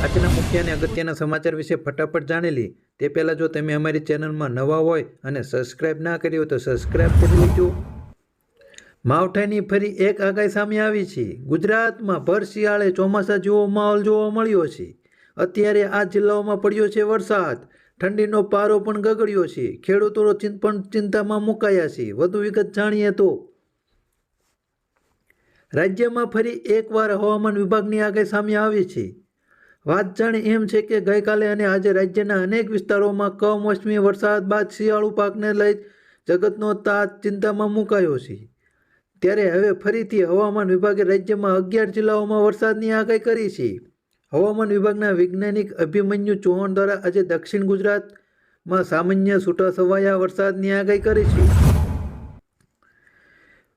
આજના મુખ્ય અને અગત્યના સમાચાર વિશે ફટાફટ જાણી તે પહેલાં જો તમે અમારી ચેનલમાં નવા હોય અને સબસ્ક્રાઇબ ના કરી તો સબસ્ક્રાઇબ કરી લેજો. માવઠાની ફરી એક આગાહી સામે આવી છે. ગુજરાતમાં ભર શિયાળે ચોમાસા જેવો માહોલ જોવા મળ્યો છે. અત્યારે આ જિલ્લાઓમાં પડ્યો છે વરસાદ. ઠંડીનો પારો પણ ગગડ્યો છે. ખેડૂતો પણ ચિંતામાં મુકાયા છે. વધુ વિગત જાણીએ તો. રાજ્યમાં ફરી એકવાર હવામાન વિભાગની આગાહી સામે આવી છે. વાત જાણે એમ છે કે ગઈકાલે અને આજે રાજ્યના અનેક વિસ્તારોમાં કમોસમી વરસાદ બાદ શિયાળુ પાકને લઈ જગતનો તાત ચિંતામાં મુકાયો છે. ત્યારે હવે ફરીથી હવામાન વિભાગે રાજ્યમાં અગિયાર જિલ્લાઓમાં વરસાદની આગાહી કરી છે. હવામાન વિભાગના વૈજ્ઞાનિક અભિમન્યુ ચૌહાણ દ્વારા આજે દક્ષિણ ગુજરાતમાં સામાન્ય છૂટાછવાયા વરસાદની આગાહી કરી છે.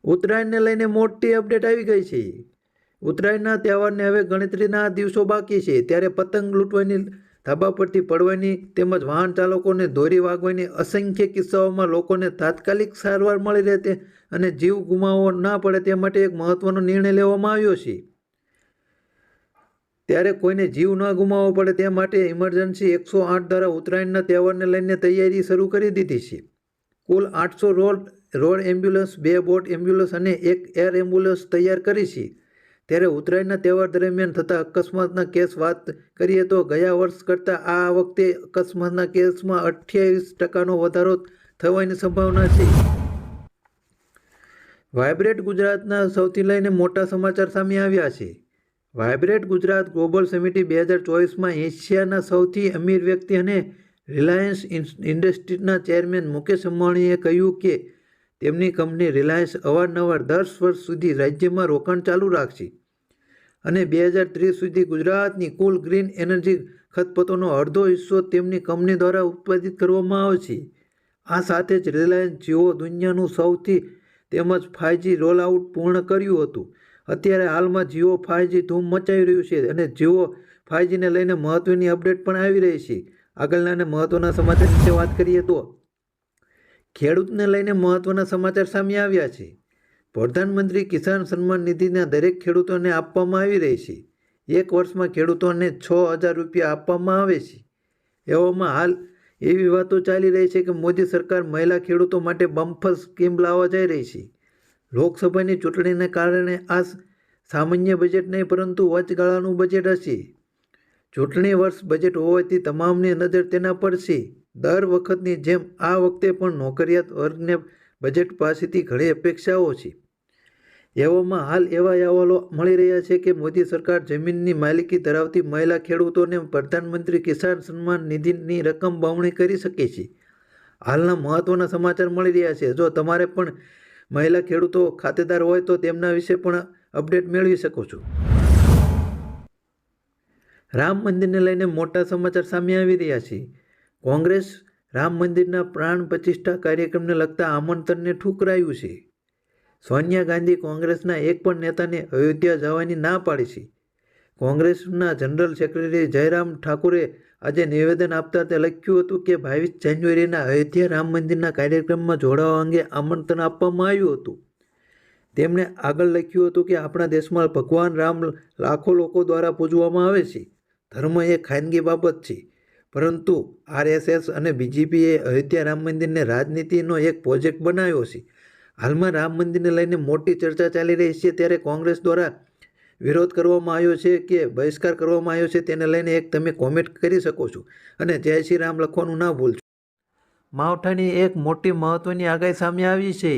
ઉત્તરાયણને લઈને મોટી અપડેટ આવી ગઈ છે. ઉત્તરાયણના તહેવારને હવે ગણતરીના દિવસો બાકી છે. ત્યારે પતંગ લૂંટવાની ધાબા પરથી પડવાની તેમજ વાહન ચાલકોને દોરી વાગવાની અસંખ્ય કિસ્સાઓમાં લોકોને તાત્કાલિક સારવાર મળી રહે તે અને જીવ ગુમાવવો ના પડે તે માટે એક મહત્વનો નિર્ણય લેવામાં આવ્યો છે. ત્યારે કોઈને જીવ ન ગુમાવવો પડે તે માટે ઇમરજન્સી એકસો આઠ દ્વારા ઉત્તરાયણના તહેવારને લઈને તૈયારી શરૂ કરી દીધી છે. કુલ આઠસો રોડ રોડ એમ્બ્યુલન્સ, બે બોટ એમ્બ્યુલન્સ અને એક એર એમ્બ્યુલન્સ તૈયાર કરી છે. ત્યારે ઉત્તરાયણના તહેવાર દરમિયાન થતા અકસ્માતના કેસ વાત કરીએ તો ગયા વર્ષ કરતાં આ વખતે અકસ્માતના કેસમાં અઠ્યાવીસ ટકાનો વધારો થવાની સંભાવના છે. વાઇબ્રેટ ગુજરાતના સૌથી લઈને મોટા સમાચાર સામે આવ્યા છે. વાઇબ્રેટ ગુજરાત ગ્લોબલ સમિટી બે હજાર ચોવીસમાં એશિયાના સૌથી અમીર વ્યક્તિ અને રિલાયન્સ ઇન્ડસ્ટ્રીઝના ચેરમેન મુકેશ અંબાણીએ કહ્યું કે તેમની કંપની રિલાયન્સ અવારનવાર દસ વર્ષ સુધી રાજ્યમાં રોકાણ ચાલુ રાખશે અને બે હજાર ત્રીસ સુધી ગુજરાતની કુલ ગ્રીન એનર્જી ખતપતોનો અડધો હિસ્સો તેમની કંપની દ્વારા ઉત્પાદિત કરવામાં આવશે. આ સાથે જ રિલાયન્સ જીઓ દુનિયાનું સૌથી તેમજ ફાઇવજી રોલ આઉટ પૂર્ણ કર્યું હતું. અત્યારે હાલમાં જીઓ ફાઇવજી ધૂમ મચાવી રહ્યું છે અને જીઓ ફાઇવજીને લઈને મહત્ત્વની અપડેટ પણ આવી રહી છે. આગળના અને મહત્ત્વના સમાચાર વિશે વાત કરીએ તો ખેડૂતને લઈને મહત્ત્વના સમાચાર સામે આવ્યા છે. પ્રધાનમંત્રી કિસાન સન્માન નિધિના દરેક ખેડૂતોને આપવામાં આવી રહી છે. એક વર્ષમાં ખેડૂતોને છ હજાર રૂપિયા આપવામાં આવે છે. એવામાં હાલ એવી વાતો ચાલી રહી છે કે મોદી સરકાર મહિલા ખેડૂતો માટે બમ્ફર સ્કીમ લાવવા જઈ રહી છે. લોકસભાની ચૂંટણીને કારણે આ સામાન્ય બજેટ નહીં, પરંતુ વચગાળાનું બજેટ હશે. ચૂંટણી વર્ષ બજેટ હોવાથી તમામની નજર તેના પર છે. દર વખતની જેમ આ વખતે પણ નોકરિયાત વર્ગને બજેટ પાસેથી ઘણી અપેક્ષાઓ છે. એવામાં હાલ એવા અહેવાલો મળી રહ્યા છે કે મોદી સરકાર જમીનની માલિકી ધરાવતી મહિલા ખેડૂતોને પ્રધાનમંત્રી કિસાન સન્માન નિધિની રકમ બમણી કરી શકે છે. હાલના મહત્ત્વના સમાચાર મળી રહ્યા છે. જો તમારે પણ મહિલા ખેડૂતો ખાતેદાર હોય તો તેમના વિશે પણ અપડેટ મેળવી શકો છો. રામ મંદિરને લઈને મોટા સમાચાર સામે આવી રહ્યા છે. કોંગ્રેસ રામ મંદિરના પ્રાણ પ્રતિષ્ઠા કાર્યક્રમને લગતા આમંત્રણને ઠુકરાયું છે. સોનિયા ગાંધી કોંગ્રેસના એક પણ નેતાને અયોધ્યા જવાની ના પાડી છે. કોંગ્રેસના જનરલ સેક્રેટરી જયરામ ઠાકુરે આજે નિવેદન આપતા તે લખ્યું હતું કે બાવીસ જાન્યુઆરીના અયોધ્યા રામ મંદિરના કાર્યક્રમમાં જોડાવા અંગે આમંત્રણ આપવામાં આવ્યું હતું. તેમણે આગળ લખ્યું હતું કે આપણા દેશમાં ભગવાન રામ લાખો લોકો દ્વારા પૂજવામાં આવે છે. ધર્મ એ ખાનગી બાબત છે. પરંતુ આરએસએસ અને બીજેપીએ અયોધ્યા રામ મંદિરને રાજનીતિનો એક પ્રોજેક્ટ બનાવ્યો છે. હાલમાં રામ મંદિરને લઈને મોટી ચર્ચા ચાલી રહી છે ત્યારે કોંગ્રેસ દ્વારા વિરોધ કરવામાં આવ્યો છે કે બહિષ્કાર કરવામાં આવ્યો છે તેને લઈને એક તમે કોમેન્ટ કરી શકો છો અને જય શ્રી રામ લખવાનું ના ભૂલશો. માવઠાની એક મોટી મહત્ત્વની આગાહી સામે આવી છે.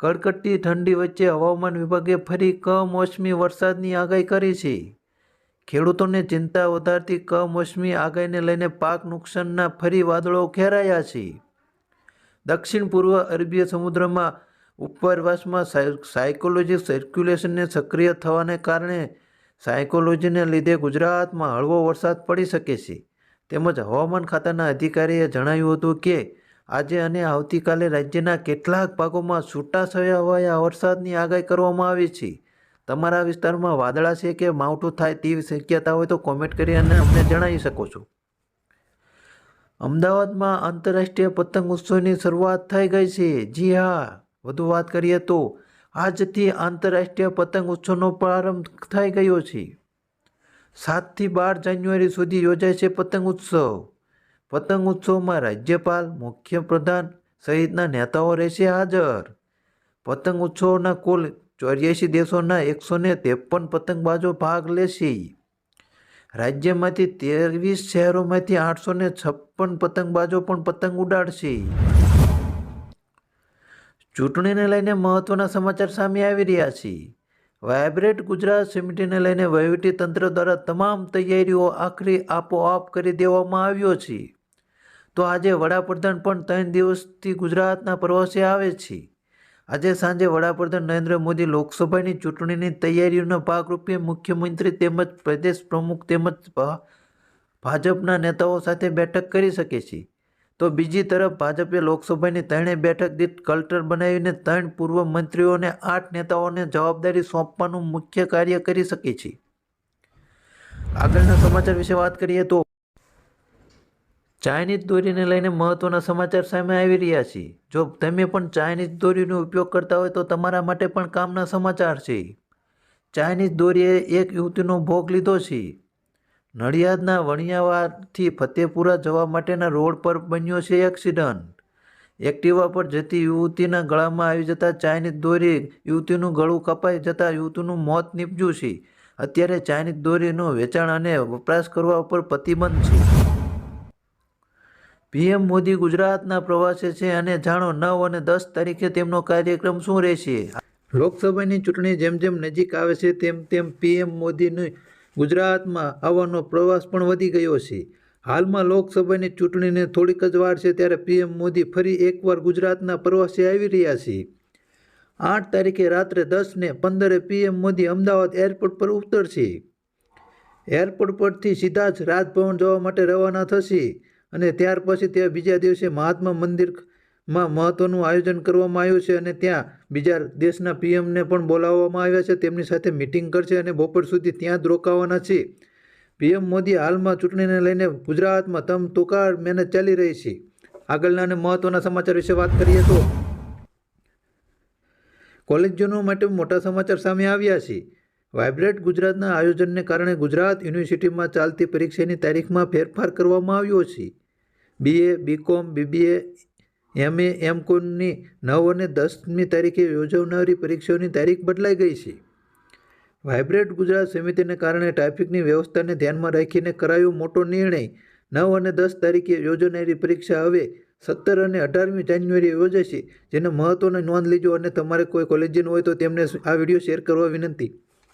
કડકડતી ઠંડી વચ્ચે હવામાન વિભાગે ફરી કમોસમી વરસાદની આગાહી કરી છે. ખેડૂતોને ચિંતા વધારતી કમોસમી આગાહીને લઈને પાક નુકસાનના ફરી વાદળો ઘેરાયા છે. દક્ષિણ પૂર્વ અરબીય સમુદ્રમાં ઉપરવાસમાં સાયકોલોજી સર્ક્યુલેશનને સક્રિય થવાને કારણે સાયકોલોજીને લીધે ગુજરાતમાં હળવો વરસાદ પડી શકે છે. તેમજ હવામાન ખાતાના અધિકારીએ જણાવ્યું હતું કે, આજે અને આવતીકાલે રાજ્યના કેટલાક ભાગોમાં છૂટાછવાયા વરસાદની આગાહી કરવામાં આવી છે. તમારા વિસ્તારમાં વાદળા છે કે માવઠું થાય તેવી શક્યતા હોય તો કોમેન્ટ કરી અને અમને જણાવી શકો છો. અમદાવાદમાં આંતરરાષ્ટ્રીય પતંગ ઉત્સવની શરૂઆત થઈ ગઈ છે. જી હા, વધુ વાત કરીએ તો આજથી આંતરરાષ્ટ્રીય પતંગ ઉત્સવનો પ્રારંભ થઈ ગયો છે. સાતથી બાર જાન્યુઆરી સુધી યોજાય છે પતંગ ઉત્સવ. પતંગ ઉત્સવમાં રાજ્યપાલ, મુખ્યપ્રધાન સહિતના નેતાઓ રહેશે હાજર. પતંગ ઉત્સવના કુલ ચોર્યાસી દેશોના એકસો ને ત્રેપન પતંગબાજો ભાગ લેશે. રાજ્યમાંથી ત્રેવીસ શહેરોમાંથી આઠસો ને છપ્પન પતંગબાજો પણ પતંગ ઉડાડશે. ચૂંટણીને લઈને મહત્વના સમાચાર સામે આવી રહ્યા છે. વાયબ્રેટ ગુજરાત સમિતિને લઈને તંત્ર દ્વારા તમામ તૈયારીઓ આખરી આપોઆપ કરી દેવામાં આવ્યો છે. તો આજે વડાપ્રધાન પણ ત્રણ દિવસથી ગુજરાતના પ્રવાસે આવે છે. આજે સાંજે વડાપ્રધાન નરેન્દ્ર મોદી લોકસભાની ચૂંટણીની તૈયારીઓના ભાગરૂપે મુખ્યમંત્રી તેમજ પ્રદેશ પ્રમુખ તેમજ ભાજપના નેતાઓ સાથે બેઠક કરી શકે છે. તો બીજી તરફ ભાજપે લોકસભાની ત્રણેય બેઠક દીઠ કલ્ટર બનાવીને ત્રણ પૂર્વ મંત્રીઓને આઠ નેતાઓને જવાબદારી સોંપવાનું મુખ્ય કાર્ય કરી શકે છે. આગળના સમાચાર વિશે વાત કરીએ તો ચાઇનીઝ દોરીને લઈને મહત્વના સમાચાર સામે આવી રહ્યા છે. જો તમે પણ ચાઇનીઝ દોરીનો ઉપયોગ કરતા હોય તો તમારા માટે પણ કામના સમાચાર છે. ચાઇનીઝ દોરીએ એક યુવતીનો ભોગ લીધો છે. નડિયાદના વણિયાવાડથી ફતેપુરા જવા માટેના રોડ પર બન્યો છે એક્સિડન્ટ. એક્ટિવા પર જતી યુવતીના ગળામાં આવી જતા ચાઇનીઝ દોરી યુવતીનું ગળું કપાઈ જતાં યુવતીનું મોત નીપજ્યું છે. અત્યારે ચાઇનીઝ દોરીનું વેચાણ અને વપરાશ કરવા ઉપર પ્રતિબંધ છે. પીએમ મોદી ગુજરાતના પ્રવાસે છે અને જાણો નવ અને દસ તારીખે તેમનો કાર્યક્રમ શું રહેશે? લોકસભાની ચૂંટણી જેમ જેમ નજીક આવે છે, તેમ તેમ પીએમ મોદીની ગુજરાતમાં આવવાનો પ્રવાસ પણ વધી ગયો છે. હાલમાં લોકસભાની ચૂંટણીને થોડીક જ વાર છે ત્યારે પીએમ મોદી ફરી એકવાર ગુજરાતના પ્રવાસે આવી રહ્યા છે. આઠ તારીખે રાત્રે દસને પંદરે પીએમ મોદી અમદાવાદ એરપોર્ટ પર ઉતરશે. એરપોર્ટ પરથી સીધા જ રાજભવન જવા માટે રવાના થશે. અને ત્યાર પછી ત્યાં બીજા દિવસે મહાત્મા મંદિરમાં મહત્ત્વનું આયોજન કરવામાં આવ્યું છે અને ત્યાં બીજા દેશના પીએમને પણ બોલાવવામાં આવ્યા છે. તેમની સાથે મિટિંગ કરશે અને બપોર સુધી ત્યાં જ રોકાવાના છે. પીએમ મોદી હાલમાં ચૂંટણીને લઈને ગુજરાતમાં તમ તોકાર મહેનત ચાલી રહી છે. આગળના અને મહત્વના સમાચાર વિશે વાત કરીએ તો કોલેજનો માટે મોટા સમાચાર સામે આવ્યા છે. વાઇબ્રેટ ગુજરાતના આયોજનને કારણે ગુજરાત યુનિવર્સિટીમાં ચાલતી પરીક્ષાની તારીખમાં ફેરફાર કરવામાં આવ્યો છે. BA, BCom, BBA, MA M કોમની નવ અને દસમી તારીખે યોજાનારી પરીક્ષાઓની તારીખ બદલાઈ ગઈ છે. વાઇબ્રેટ ગુજરાત સમિતિને કારણે ટ્રાફિકની વ્યવસ્થાને ધ્યાનમાં રાખીને કરાયો મોટો નિર્ણય. નવ અને દસ તારીખે યોજાનારી પરીક્ષા હવે સત્તર અને અઢારમી જાન્યુઆરીએ યોજાશે. જેને મહત્ત્વની નોંધ લીજો અને તમારે કોઈ કોલેજિયન હોય તો તેમને આ વીડિયો શેર કરવા વિનંતી.